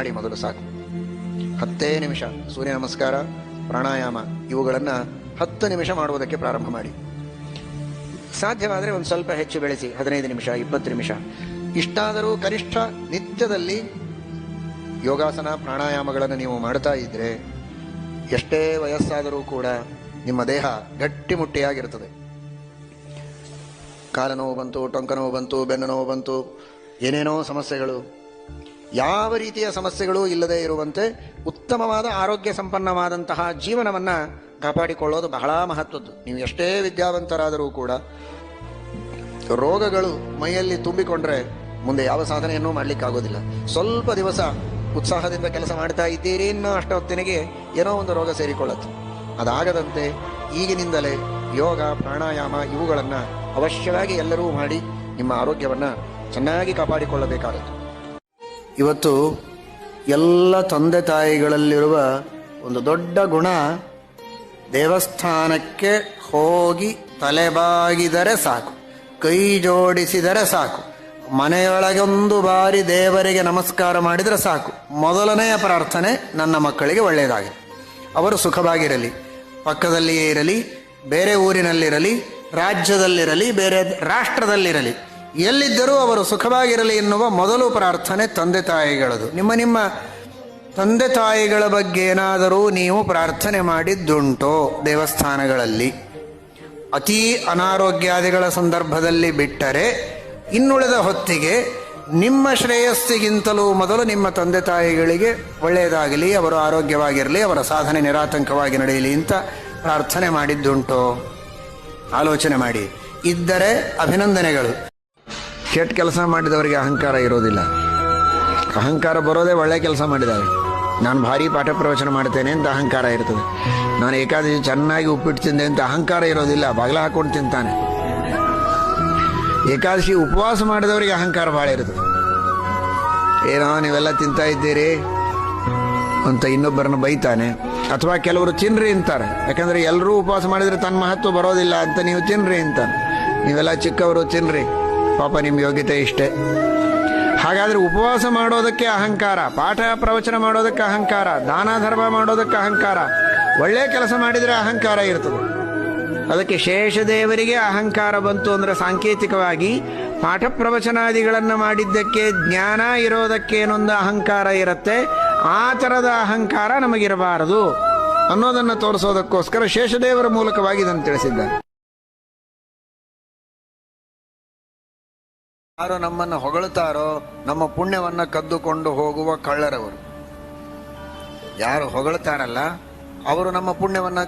ಮಾಡಿ ಮೊದಲು ಸಾಕು. ಹತ್ತೇ ನಿಮಿಷ, ಸೂರ್ಯ ನಮಸ್ಕಾರ, ಪ್ರಾಣಾಯಾಮ, ಇವುಗಳನ್ನ ಹತ್ತು ನಿಮಿಷ ಮಾಡುವುದಕ್ಕೆ ಪ್ರಾರಂಭ ಮಾಡಿ. ಸಾಧ್ಯವಾದರೆ ಒಂದು ಸ್ವಲ್ಪ ಹೆಚ್ಚು ಬೆಳೆಸಿ, ಹದಿನೈದು ನಿಮಿಷ, ಇಪ್ಪತ್ತು ನಿಮಿಷ. ಇಷ್ಟಾದರೂ ಕನಿಷ್ಠ ನಿತ್ಯದಲ್ಲಿ ಯೋಗಾಸನ, ಪ್ರಾಣಾಯಾಮಗಳನ್ನು ನೀವು ಮಾಡ್ತಾ ಇದ್ರೆ ಎಷ್ಟೇ ವಯಸ್ಸಾದರೂ ಕೂಡ ನಿಮ್ಮ ದೇಹ ಗಟ್ಟಿಮುಟ್ಟಿಯಾಗಿರುತ್ತದೆ. ಕಾಲ ನೋವು ಬಂತು ಟೊಂಕ ನೋವು ಬಂತು ಬೆನ್ನು ನೋವು ಬಂತು, ಏನೇನೋ ಸಮಸ್ಯೆಗಳು ಯಾವ ರೀತಿಯ ಸಮಸ್ಯೆಗಳು ಇಲ್ಲದೆ ಇರುವಂತೆ ಉತ್ತಮವಾದ ಆರೋಗ್ಯ ಸಂಪನ್ನವಾದಂತಹ ಜೀವನವನ್ನು ಕಾಪಾಡಿಕೊಳ್ಳೋದು ಬಹಳ ಮಹತ್ವದ್ದು. ನೀವು ಎಷ್ಟೇ ವಿದ್ಯಾವಂತರಾದರೂ ಕೂಡ ರೋಗಗಳು ಮೈಯಲ್ಲಿ ತುಂಬಿಕೊಂಡ್ರೆ ಮುಂದೆ ಯಾವ ಸಾಧನೆಯನ್ನು ಮಾಡಲಿಕ್ಕಾಗೋದಿಲ್ಲ. ಸ್ವಲ್ಪ ದಿವಸ ಉತ್ಸಾಹದಿಂದ ಕೆಲಸ ಮಾಡ್ತಾ ಇದ್ದೀರಿ ಅನ್ನೋ ಅಷ್ಟೊತ್ತಿನಿಗೆ ಏನೋ ಒಂದು ರೋಗ ಸೇರಿಕೊಳ್ಳುತ್ತೆ. ಅದಾಗದಂತೆ ಈಗಿನಿಂದಲೇ ಯೋಗ, ಪ್ರಾಣಾಯಾಮ ಇವುಗಳನ್ನು ಅವಶ್ಯವಾಗಿ ಎಲ್ಲರೂ ಮಾಡಿ ನಿಮ್ಮ ಆರೋಗ್ಯವನ್ನು ಚೆನ್ನಾಗಿ ಕಾಪಾಡಿಕೊಳ್ಳಬೇಕಾಗುತ್ತೆ. ಇವತ್ತು ಎಲ್ಲ ತಂದೆ ತಾಯಿಗಳಲ್ಲಿರುವ ಒಂದು ದೊಡ್ಡ ಗುಣ, ದೇವಸ್ಥಾನಕ್ಕೆ ಹೋಗಿ ತಲೆಬಾಗಿದರೆ ಸಾಕು, ಕೈ ಜೋಡಿಸಿದರೆ ಸಾಕು, ಮನೆಯೊಳಗೊಂದು ಬಾರಿ ದೇವರಿಗೆ ನಮಸ್ಕಾರ ಮಾಡಿದರೆ ಸಾಕು. ಮೊದಲನೆಯ ಪ್ರಾರ್ಥನೆ ನನ್ನ ಮಕ್ಕಳಿಗೆ ಒಳ್ಳೆಯದಾಗಿದೆ. ಅವರು ಸುಖವಾಗಿರಲಿ, ಪಕ್ಕದಲ್ಲಿಯೇ ಇರಲಿ, ಬೇರೆ ಊರಿನಲ್ಲಿರಲಿ, ರಾಜ್ಯದಲ್ಲಿರಲಿ, ಬೇರೆ ರಾಷ್ಟ್ರದಲ್ಲಿರಲಿ. ಎಲ್ಲಿದ್ದರೂ ಅವರು ಸುಖವಾಗಿರಲಿ ಎನ್ನುವ ಮೊದಲು ಪ್ರಾರ್ಥನೆ ತಂದೆ ತಾಯಿಗಳದು. ನಿಮ್ಮ ನಿಮ್ಮ ತಂದೆ ತಾಯಿಗಳ ಬಗ್ಗೆ ಏನಾದರೂ ನೀವು ಪ್ರಾರ್ಥನೆ ಮಾಡಿದ್ದುಂಟೋ ದೇವಸ್ಥಾನಗಳಲ್ಲಿ, ಅತೀ ಅನಾರೋಗ್ಯಾದಿಗಳ ಸಂದರ್ಭದಲ್ಲಿ ಬಿಟ್ಟರೆ, ಇನ್ನುಳಿದ ಹೊತ್ತಿಗೆ ನಿಮ್ಮ ಶ್ರೇಯಸ್ಸಿಗಿಂತಲೂ ಮೊದಲು ನಿಮ್ಮ ತಂದೆ ತಾಯಿಗಳಿಗೆ ಒಳ್ಳೆಯದಾಗಲಿ, ಅವರು ಆರೋಗ್ಯವಾಗಿರಲಿ, ಅವರ ಸಾಧನೆ ನಿರಾತಂಕವಾಗಿ ನಡೆಯಲಿ ಅಂತ ಪ್ರಾರ್ಥನೆ ಮಾಡಿದ್ದುಂಟೋ? ಆಲೋಚನೆ ಮಾಡಿ. ಇದ್ದರೆ ಅಭಿನಂದನೆಗಳು. ಕೆಟ್ಟ ಕೆಲಸ ಮಾಡಿದವರಿಗೆ ಅಹಂಕಾರ ಇರೋದಿಲ್ಲ. ಅಹಂಕಾರ ಬರೋದೇ ಒಳ್ಳೆ ಕೆಲಸ ಮಾಡಿದಾಗ ನಾನು ಭಾರಿ ಪಾಠ ಪ್ರವಚನ ಮಾಡ್ತೇನೆ ಅಂತ ಅಹಂಕಾರ ಇರ್ತದೆ. ನಾನು ಏಕಾದಶಿ ಚೆನ್ನಾಗಿ ಉಪ್ಪಿಟ್ಟು ತಿಂದೆ ಅಂತ ಅಹಂಕಾರ ಇರೋದಿಲ್ಲ. ಬಾಗಿಲ ಹಾಕೊಂಡು ತಿಂತಾನೆ. ಏಕಾದಶಿ ಉಪವಾಸ ಮಾಡಿದವರಿಗೆ ಅಹಂಕಾರ ಭಾಳ ಇರ್ತದೆ. ಏನೋ ನೀವೆಲ್ಲ ತಿಂತಾ ಇದ್ದೀರಿ ಅಂತ ಇನ್ನೊಬ್ಬರನ್ನ ಬೈತಾನೆ. ಅಥವಾ ಕೆಲವರು ತಿನ್ರಿ ಅಂತಾರೆ. ಯಾಕಂದ್ರೆ ಎಲ್ಲರೂ ಉಪವಾಸ ಮಾಡಿದ್ರೆ ತನ್ನ ಮಹತ್ವ ಬರೋದಿಲ್ಲ ಅಂತ ನೀವು ತಿನ್ರಿ ಅಂತ ನೀವೆಲ್ಲ ಚಿಕ್ಕವರು ತಿನ್ರಿ. ಪಾಪ ನಿಮ್ಮ ಯೋಗ್ಯತೆ ಇಷ್ಟೇ. ಹಾಗಾದ್ರೆ ಉಪವಾಸ ಮಾಡೋದಕ್ಕೆ ಅಹಂಕಾರ, ಪಾಠ ಪ್ರವಚನ ಮಾಡೋದಕ್ಕೆ ಅಹಂಕಾರ, ದಾನ ಧರ್ಮ ಮಾಡೋದಕ್ಕೆ ಅಹಂಕಾರ, ಒಳ್ಳೆ ಕೆಲಸ ಮಾಡಿದರೆ ಅಹಂಕಾರ ಇರ್ತದೆ. ಅದಕ್ಕೆ ಶೇಷದೇವರಿಗೆ ಅಹಂಕಾರ ಬಂತು ಅಂದ್ರೆ ಸಾಂಕೇತಿಕವಾಗಿ ಪಾಠ ಪ್ರವಚನಾದಿಗಳನ್ನು ಮಾಡಿದ್ದಕ್ಕೆ ಜ್ಞಾನ ಇರೋದಕ್ಕೆ ಏನೊಂದು ಅಹಂಕಾರ ಇರುತ್ತೆ, ಆ ಥರದ ಅಹಂಕಾರ ನಮಗಿರಬಾರದು ಅನ್ನೋದನ್ನು ತೋರಿಸೋದಕ್ಕೋಸ್ಕರ ಶೇಷದೇವರ ಮೂಲಕವಾಗಿ ಇದನ್ನು ತಿಳಿಸಿದ್ದಾರೆ. ಯಾರು ನಮ್ಮನ್ನು ಹೊಗಳುತ್ತಾರೋ ನಮ್ಮ ಪುಣ್ಯವನ್ನ ಕದ್ದುಕೊಂಡು ಹೋಗುವ ಕಳ್ಳರವರು. ಯಾರು ಹೊಗಳ್ತಾರಲ್ಲ ಅವರು ನಮ್ಮ ಪುಣ್ಯವನ್ನ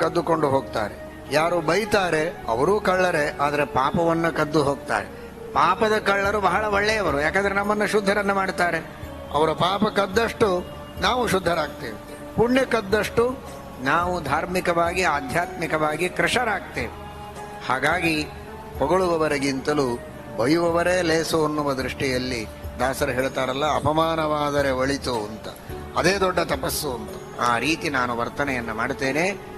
ಕದ್ದುಕೊಂಡು ಹೋಗ್ತಾರೆ. ಯಾರು ಬೈತಾರೆ, ಅವರೂ ಕಳ್ಳರೇ, ಆದರೆ ಪಾಪವನ್ನ ಕದ್ದು ಹೋಗ್ತಾರೆ. ಪಾಪದ ಕಳ್ಳರು ಬಹಳ ಒಳ್ಳೆಯವರು, ಯಾಕಂದ್ರೆ ನಮ್ಮನ್ನು ಶುದ್ಧರನ್ನ ಮಾಡ್ತಾರೆ ಅವರ ಪಾಪ ಕದ್ದಷ್ಟು ನಾವು ಶುದ್ಧರಾಗ್ತೇವೆ. ಪುಣ್ಯ ಕದ್ದಷ್ಟು ನಾವು ಧಾರ್ಮಿಕವಾಗಿ, ಆಧ್ಯಾತ್ಮಿಕವಾಗಿ ಕೃಷರಾಗ್ತೇವೆ. ಹಾಗಾಗಿ ಹೊಗಳುವವರಿಗಿಂತಲೂ ಬೈಯುವವರೇ ಲೇಸು ಅನ್ನುವ ದೃಷ್ಟಿಯಲ್ಲಿ ದಾಸರು ಹೇಳ್ತಾರಲ್ಲ, ಅಪಮಾನವಾದರೆ ಒಳಿತು ಅಂತ. ಅದೇ ದೊಡ್ಡ ತಪಸ್ಸು ಅಂತ. ಆ ರೀತಿ ನಾನು ವರ್ತನೆಯನ್ನು ಮಾಡ್ತೇನೆ